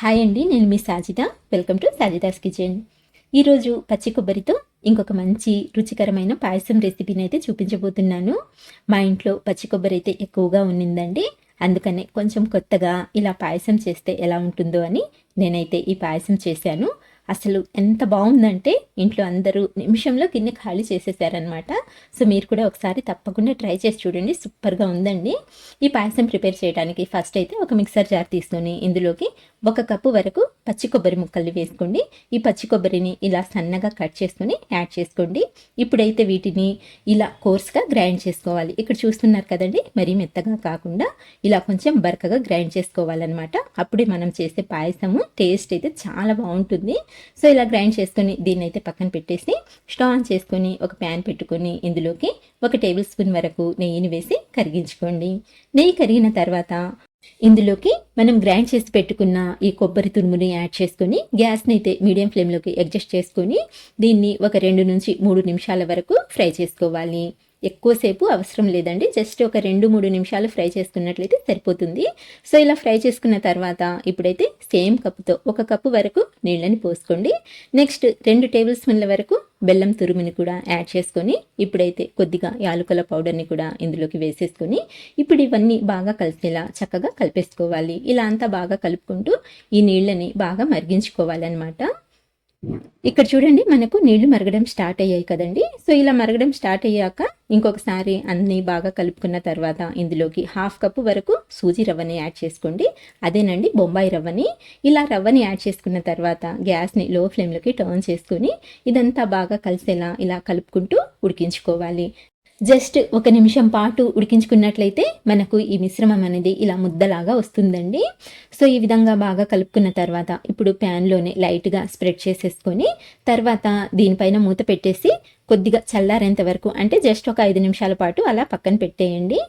Hi అండి నేను మీ Sajida. Welcome to Sajida's kitchen ఈరోజు పచ్చి కొబ్బరితో ఇంకొక మంచి రుచికరమైన పాయసం రెసిపీని అయితే చూపించబోతున్నాను. మా ఇంట్లో పచ్చి కొబ్బరి అయితే ఎక్కువగా ఉన్నిందండి. అందుకనే కొంచెం కొత్తగా ఇలా పాయసం చేస్తే ఎలా ఉంటుందో అని నేనైతే ఈ పాయసం చేశాను. అసలు ఎంత బాగుందంటే ఇంట్లో అందరూ నిమిషంలో గిన్నె ఖాళీ చేసేసారనమాట సో మీరు కూడా ఒకసారి తప్పకుండా ట్రై చేసి చూడండి. సూపర్గా ఉందండి. ఈ పాయసం ప్రిపేర్ చేయడానికి ఫస్ట్ అయితే ఒక మిక్సర్ జార్ తీసుకొని ఇందులోకి ఒక కప్పు వరకు పచ్చి కొబ్బరి ముక్కలు వేసుకోండి. ఈ పచ్చి కొబ్బరిని ఇలా సన్నగా కట్ చేసుకొని యాడ్ చేసుకోండి. ఇప్పుడైతే వీటిని ఇలా కోర్స్గా గ్రైండ్ చేసుకోవాలి. ఇక్కడ చూస్తున్నారు కదండి మరీ మెత్తగా కాకుండా ఇలా కొంచెం బరకగా గ్రైండ్ చేసుకోవాలన్నమాట. అప్పుడే మనం చేసే పాయసము టేస్ట్ అయితే చాలా బాగుంటుంది. సో ఇలా గ్రైండ్ చేసుకొని దీన్ని అయితే పక్కన పెట్టేసి స్టవ్ ఆన్ చేసుకొని ఒక ప్యాన్ పెట్టుకొని ఇందులోకి ఒక టేబుల్ స్పూన్ వరకు నెయ్యిని వేసి కరిగించుకోండి. నెయ్యి కరిగిన తర్వాత ఇందులోకి మనం గ్రైండ్ చేసి పెట్టుకున్న ఈ కొబ్బరి తురుముని యాడ్ చేసుకొని గ్యాస్ని అయితే మీడియం ఫ్లేమ్లోకి అడ్జస్ట్ చేసుకొని దీన్ని ఒక రెండు నుంచి మూడు నిమిషాల వరకు ఫ్రై చేసుకోవాలి. ఎక్కువసేపు అవసరం లేదండి. జస్ట్ ఒక రెండు మూడు నిమిషాలు ఫ్రై చేసుకున్నట్లయితే సరిపోతుంది. సో ఇలా ఫ్రై చేసుకున్న తర్వాత ఇప్పుడైతే సేమ్ కప్పుతో ఒక కప్పు వరకు నీళ్ళని పోసుకోండి. నెక్స్ట్ రెండు టేబుల్ స్పూన్ల వరకు బెల్లం తురుముని కూడా యాడ్ చేసుకొని ఇప్పుడైతే కొద్దిగా యాలకుల పౌడర్ని కూడా ఇందులోకి వేసేసుకొని ఇప్పుడు ఇవన్నీ బాగా కలిసేలా చక్కగా కలిపేసుకోవాలి. ఇలా అంతా బాగా కలుపుకుంటూ ఈ నీళ్ళని బాగా మరిగించుకోవాలన్నమాట. ఇక్కడ చూడండి మనకు నీళ్ళు మరగడం స్టార్ట్ అయ్యాయి కదండి. సో ఇలా మరగడం స్టార్ట్ అయ్యాక ఇంకొకసారి అన్ని బాగా కలుపుకున్న తర్వాత ఇందులోకి హాఫ్ కప్పు వరకు సూజీ రవ్వని యాడ్ చేసుకోండి. అదేనండి బొంబాయి రవ్వని. ఇలా రవ్వని యాడ్ చేసుకున్న తర్వాత గ్యాస్ని లో ఫ్లేమ్లోకి టర్న్ చేసుకుని ఇదంతా బాగా కలిసేలా ఇలా కలుపుకుంటూ ఉడికించుకోవాలి. జస్ట్ ఒక నిమిషం పాటు ఉడికించుకున్నట్లయితే మనకు ఈ మిశ్రమం అనేది ఇలా ముద్దలాగా వస్తుందండి. సో ఈ విధంగా బాగా కలుపుకున్న తర్వాత ఇప్పుడు ప్యాన్లోనే లైట్గా స్ప్రెడ్ చేసేసుకొని తర్వాత దీనిపైన మూత పెట్టేసి కొద్దిగా చల్లారేంత వరకు అంటే జస్ట్ ఒక ఐదు నిమిషాల పాటు అలా పక్కన పెట్టేయండి.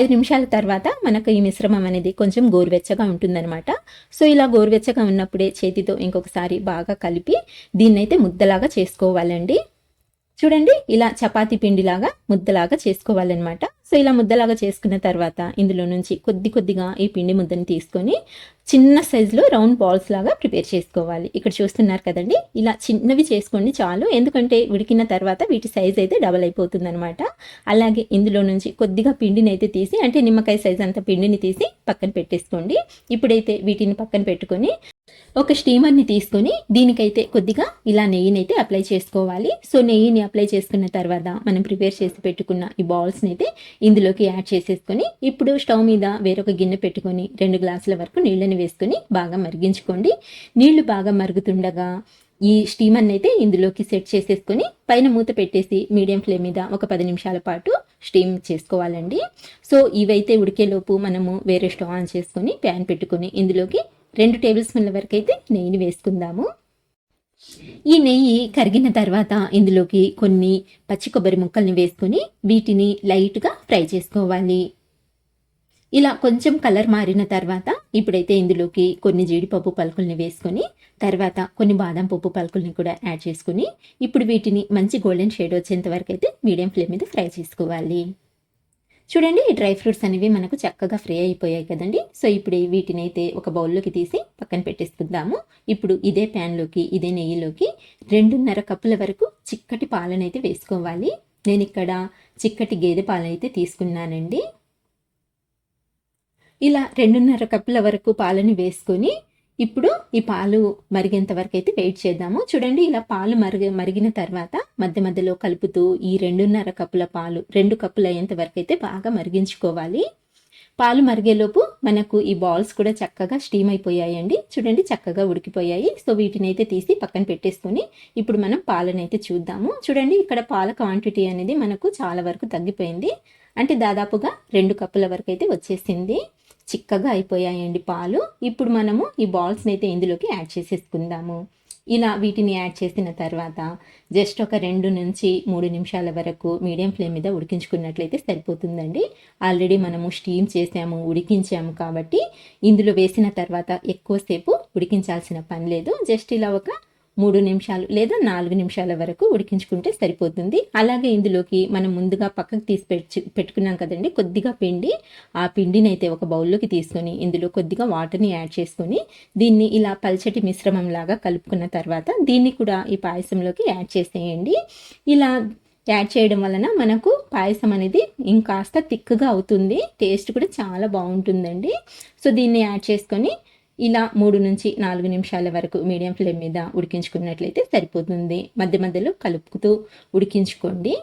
ఐదు నిమిషాల తర్వాత మనకు ఈ మిశ్రమం అనేది కొంచెం గోరువెచ్చగా ఉంటుందన్నమాట. సో ఇలా గోరువెచ్చగా ఉన్నప్పుడే చేతితో ఇంకొకసారి బాగా కలిపి దీన్నైతే ముద్దలాగా చేసుకోవాలండి. చూడండి ఇలా చపాతీ పిండిలాగా ముద్దలాగా చేసుకోవాలన్నమాట. సో ఇలా ముద్దలాగా చేసుకున్న తర్వాత ఇందులో నుంచి కొద్ది కొద్దిగా ఈ పిండి ముద్దని తీసుకొని చిన్న సైజులో రౌండ్ బాల్స్ లాగా ప్రిపేర్ చేసుకోవాలి. ఇక్కడ చూస్తున్నారు కదండి ఇలా చిన్నవి చేసుకోండి చాలు. ఎందుకంటే ఉడికిన తర్వాత వీటి సైజ్ అయితే డబల్ అయిపోతుంది అనమాట అలాగే ఇందులో నుంచి కొద్దిగా పిండిని అయితే తీసి అంటే నిమ్మకాయ సైజ్ అంత పిండిని తీసి పక్కన పెట్టేసుకోండి. ఇప్పుడైతే వీటిని పక్కన పెట్టుకొని ఒక స్టీమర్ని తీసుకొని దీనికైతే కొద్దిగా ఇలా నెయ్యిని అయితే అప్లై చేసుకోవాలి. సో నెయ్యిని అప్లై చేసుకున్న తర్వాత మనం ప్రిపేర్ చేసి పెట్టుకున్న ఈ బాల్స్ని అయితే ఇందులోకి యాడ్ చేసేసుకొని ఇప్పుడు స్టవ్ మీద వేరొక గిన్నె పెట్టుకొని రెండు గ్లాసుల వరకు నీళ్ళని వేసుకొని బాగా మరిగించుకోండి. నీళ్ళు బాగా మరుగుతుండగా ఈ స్టీమర్ని అయితే ఇందులోకి సెట్ చేసేసుకొని పైన మూత పెట్టేసి మీడియం ఫ్లేమ్ మీద ఒక పది నిమిషాల పాటు స్టీమ్ చేసుకోవాలండి. సో ఇవైతే ఉడికేలోపు మనము వేరే స్టవ్ ఆన్ చేసుకొని ప్యాన్ పెట్టుకొని ఇందులోకి రెండు టేబుల్ స్పూన్ల వరకు అయితే నెయ్యిని వేసుకుందాము. ఈ నెయ్యి కరిగిన తర్వాత ఇందులోకి కొన్ని పచ్చి కొబ్బరి ముక్కల్ని వేసుకొని వీటిని లైట్గా ఫ్రై చేసుకోవాలి. ఇలా కొంచెం కలర్ మారిన తర్వాత ఇప్పుడైతే ఇందులోకి కొన్ని జీడిపప్పు పలుకుల్ని వేసుకొని తర్వాత కొన్ని బాదం పప్పు పలుకుల్ని కూడా యాడ్ చేసుకుని ఇప్పుడు వీటిని మంచి గోల్డెన్ షేడ్ వచ్చేంత వరకు అయితే మీడియం ఫ్లేమ్ మీద ఫ్రై చేసుకోవాలి. చూడండి ఈ డ్రై ఫ్రూట్స్ అనేవి మనకు చక్కగా ఫ్రై అయిపోయాయి కదండి. సో ఇప్పుడు వీటిని అయితే ఒక బౌల్లోకి తీసి పక్కన పెట్టేసుకుందాము. ఇప్పుడు ఇదే ప్యాన్లోకి ఇదే నెయ్యిలోకి రెండున్నర కప్పుల వరకు చిక్కటి పాలనైతే వేసుకోవాలి. నేను ఇక్కడ చిక్కటి గేదె పాలనైతే తీసుకున్నానండి. ఇలా రెండున్నర కప్పుల వరకు పాలని వేసుకొని ఇప్పుడు ఈ పాలు మరిగేంత వరకు అయితే వెయిట్ చేద్దాము. చూడండి ఇలా పాలు మరిగి మరిగిన తర్వాత మధ్య మధ్యలో కలుపుతూ ఈ రెండున్నర కప్పుల పాలు రెండు కప్పులు అయ్యేంత వరకు అయితే బాగా మరిగించుకోవాలి. పాలు మరిగేలోపు మనకు ఈ బాల్స్ కూడా చక్కగా స్టీమ్ అయిపోయాయండి. చూడండి చక్కగా ఉడికిపోయాయి. సో వీటిని అయితే తీసి పక్కన పెట్టేసుకొని ఇప్పుడు మనం పాలనైతే చూద్దాము. చూడండి ఇక్కడ పాల క్వాంటిటీ అనేది మనకు చాలా వరకు తగ్గిపోయింది. అంటే దాదాపుగా రెండు కప్పుల వరకు అయితే వచ్చేసింది. చిక్కగా అయిపోయాయండి పాలు. ఇప్పుడు మనము ఈ బాల్స్ని అయితే ఇందులోకి యాడ్ చేసేసుకుందాము. ఇలా వీటిని యాడ్ చేసిన తర్వాత జస్ట్ ఒక రెండు నుంచి మూడు నిమిషాల వరకు మీడియం ఫ్లేమ్ మీద ఉడికించుకున్నట్లయితే సరిపోతుందండి. ఆల్రెడీ మనము స్టీమ్ చేసాము ఉడికించాము కాబట్టి ఇందులో వేసిన తర్వాత ఎక్కువసేపు ఉడికించాల్సిన పని లేదు. జస్ట్ ఇలా ఒక మూడు నిమిషాలు లేదా నాలుగు నిమిషాల వరకు ఉడికించుకుంటే సరిపోతుంది. అలాగే ఇందులోకి మనం ముందుగా పక్కకు తీసి పెట్టి పెట్టుకున్నాం కదండి కొద్దిగా పిండి ఆ పిండిని అయితే ఒక బౌల్లోకి తీసుకొని ఇందులో కొద్దిగా వాటర్ని యాడ్ చేసుకొని దీన్ని ఇలా పల్చటి మిశ్రమం లాగా కలుపుకున్న తర్వాత దీన్ని కూడా ఈ పాయసంలోకి యాడ్ చేసేయండి. ఇలా యాడ్ చేయడం వలన మనకు పాయసం అనేది ఇంకాస్త థిక్గా అవుతుంది టేస్ట్ కూడా చాలా బాగుంటుందండి. సో దీన్ని యాడ్ చేసుకొని ఇలా మూడు నుంచి నాలుగు నిమిషాల వరకు మీడియం ఫ్లేమ్ మీద ఉడికించుకున్నట్లయితే సరిపోతుంది. మధ్య మధ్యలో కలుపుతూ ఉడికించుకోండి.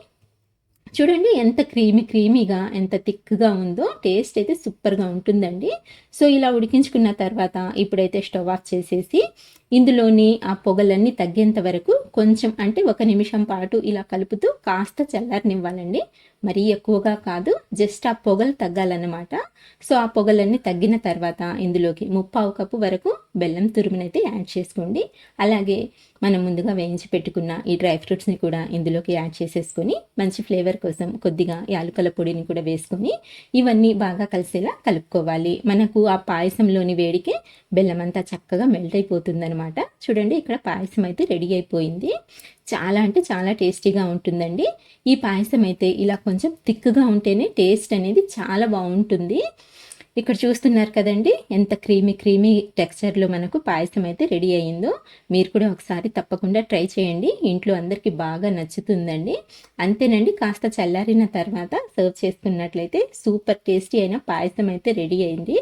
చూడండి ఎంత క్రీమీ క్రీమీగా ఎంత థిక్గా ఉందో టేస్ట్ అయితే సూపర్గా ఉంటుందండి. సో ఇలా ఉడికించుకున్న తర్వాత ఇప్పుడైతే స్టవ్ ఆఫ్ చేసేసి ఇందులోని ఆ పొగలన్నీ తగ్గేంత వరకు కొంచెం అంటే ఒక నిమిషం పాటు ఇలా కలుపుతూ కాస్త చల్లారనివ్వాలండి. మరీ ఎక్కువగా కాదు జస్ట్ ఆ పొగలు తగ్గాలన్నమాట. సో ఆ పొగలన్నీ తగ్గిన తర్వాత ఇందులోకి ముప్పావు కప్పు వరకు బెల్లం తురుమునైతే యాడ్ చేసుకోండి. అలాగే మనం ముందుగా వేయించి పెట్టుకున్న ఈ డ్రై ఫ్రూట్స్ని కూడా ఇందులోకి యాడ్ చేసేసుకొని మంచి ఫ్లేవర్ కోసం కొద్దిగా యాలకుల పొడిని కూడా వేసుకొని ఇవన్నీ బాగా కలిసేలా కలుపుకోవాలి. మనకు ఆ పాయసంలోని వేడికే బెల్లం అంతా చక్కగా మెల్ట్ అయిపోతుందన్నమాట. అనమాట చూడండి ఇక్కడ పాయసం అయితే రెడీ అయిపోయింది. చాలా అంటే చాలా టేస్టీగా ఉంటుందండి. ఈ పాయసం అయితే ఇలా కొంచెం థిక్గా ఉంటేనే టేస్ట్ అనేది చాలా బాగుంటుంది. ఇక్కడ చూస్తున్నారు కదండి ఎంత క్రీమీ క్రీమీ టెక్స్చర్లో మనకు పాయసం అయితే రెడీ అయ్యిందో. మీరు కూడా ఒకసారి తప్పకుండా ట్రై చేయండి. ఇంట్లో అందరికీ బాగా నచ్చుతుందండి. అంతేనండి కాస్త చల్లారిన తర్వాత సర్వ్ చేసుకున్నట్లయితే సూపర్ టేస్టీ అయిన పాయసం అయితే రెడీ అయింది.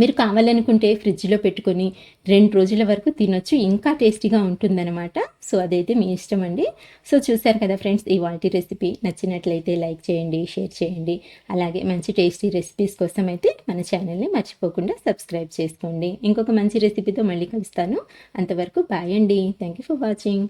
మీరు కావాలనుకుంటే ఫ్రిడ్జ్లో పెట్టుకొని రెండు రోజుల వరకు తినొచ్చు. ఇంకా టేస్టీగా ఉంటుందన్నమాట. సో అదైతే మీ ఇష్టం అండి. సో చూసారు కదా ఫ్రెండ్స్ ఈ వాటి రెసిపీ నచ్చినట్లయితే లైక్ చేయండి షేర్ చేయండి. అలాగే మంచి టేస్టీ రెసిపీస్ కోసం అయితే మన ఛానల్ని మర్చిపోకుండా సబ్స్క్రైబ్ చేసుకోండి. ఇంకొక మంచి రెసిపీతో మళ్ళీ కలుస్తాను. అంతవరకు బాయ్ అండి. Thank you for watching.